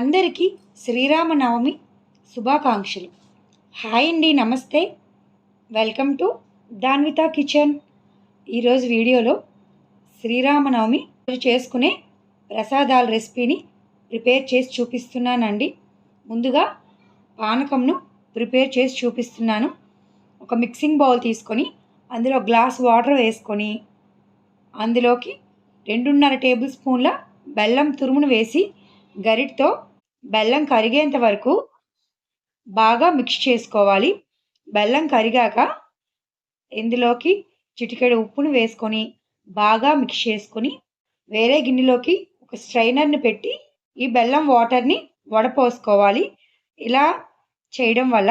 అందరికీ శ్రీరామనవమి శుభాకాంక్షలు. హాయ్ అండి నమస్తే. Welcome to Danvitha kitchen. ఈరోజు వీడియోలో శ్రీరామనవమి రోజు చేసుకునే ప్రసాదాల రెసిపీని ప్రిపేర్ చేసి చూపిస్తున్నానండి. ముందుగా పానకంను ప్రిపేర్ చేసి చూపిస్తున్నాను. ఒక మిక్సింగ్ బౌల్ తీసుకొని అందులో గ్లాస్ వాటర్ వేసుకొని అందులోకి రెండున్నర టేబుల్ స్పూన్ల బెల్లం తురుమును వేసి గరిటతో బెల్లం కరిగేంత వరకు బాగా మిక్స్ చేసుకోవాలి. బెల్లం కరిగాక ఇందులోకి చిటికెడు ఉప్పును వేసుకొని బాగా మిక్స్ చేసుకొని వేరే గిన్నెలోకి ఒక స్ట్రైనర్ని పెట్టి ఈ బెల్లం వాటర్ని వడపోసుకోవాలి. ఇలా చేయడం వల్ల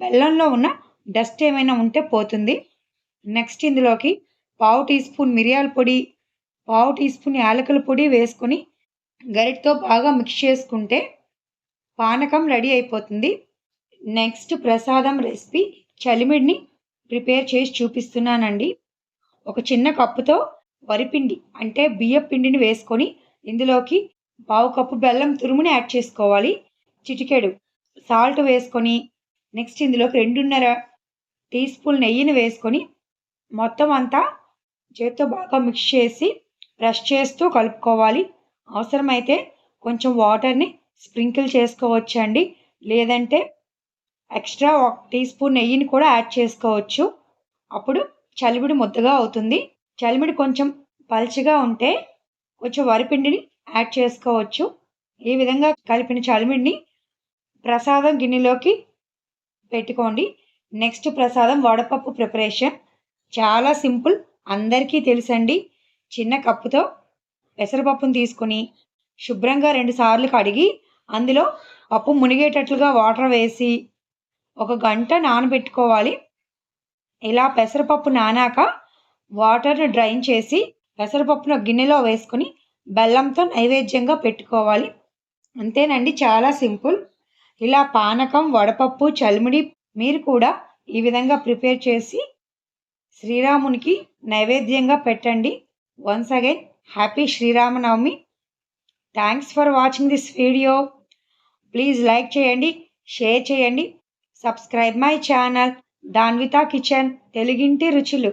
బెల్లంలో ఉన్న డస్ట్ ఏమైనా ఉంటే పోతుంది. నెక్స్ట్ ఇందులోకి పావు టీ స్పూన్ మిరియాల పొడి పావు టీ స్పూన్ యాలకుల పొడి వేసుకొని గరిటతో బాగా మిక్స్ చేసుకుంటే పానకం రెడీ అయిపోతుంది. నెక్స్ట్ ప్రసాదం రెసిపీ చలిమిడిని ప్రిపేర్ చేసి చూపిస్తున్నానండి. ఒక చిన్న కప్పుతో వరిపిండి అంటే బియ్యం పిండిని వేసుకొని ఇందులోకి పావు కప్పు బెల్లం తురుముని యాడ్ చేసుకోవాలి. చిటికెడు సాల్ట్ వేసుకొని నెక్స్ట్ ఇందులోకి రెండున్నర టీ స్పూన్ నెయ్యిని వేసుకొని మొత్తం అంతా చేత్తో బాగా మిక్స్ చేసి బ్రష్ చేస్తూ కలుపుకోవాలి. అవసరమైతే కొంచెం వాటర్ని స్ప్రింకిల్ చేసుకోవచ్చు అండి లేదంటే ఎక్స్ట్రా ఒక టీ స్పూన్ నెయ్యిని కూడా యాడ్ చేసుకోవచ్చు. అప్పుడు చలిమిడి ముద్దగా అవుతుంది. చలిమిడి కొంచెం పల్చగా ఉంటే కొంచెం వరిపిండిని యాడ్ చేసుకోవచ్చు. ఈ విధంగా కలిపిన చలిమిడిని ప్రసాదం గిన్నెలోకి పెట్టుకోండి. నెక్స్ట్ ప్రసాదం వడపప్పు ప్రిపరేషన్. చాలా సింపుల్ అందరికీ తెలుసండి. చిన్న కప్పుతో పెసరపప్పును తీసుకొని శుభ్రంగా రెండు సార్లు కడిగి అందులో పప్పు మునిగేటట్లుగా వాటర్ వేసి ఒక గంట నానబెట్టుకోవాలి. ఇలా పెసరపప్పు నానాక వాటర్ను డ్రైన్ చేసి పెసరపప్పును గిన్నెలో వేసుకొని బెల్లంతో నైవేద్యంగా పెట్టుకోవాలి. అంతేనండి చాలా సింపుల్. ఇలా పానకం వడపప్పు చలిమిడి మీరు కూడా ఈ విధంగా ప్రిపేర్ చేసి శ్రీరామునికి నైవేద్యంగా పెట్టండి. Once again happy Sriramanavami thanks for watching this video please like చేయండి షేర్ చేయండి. Subscribe my channel Danvitha kitchen తెలుగింటి రుచులు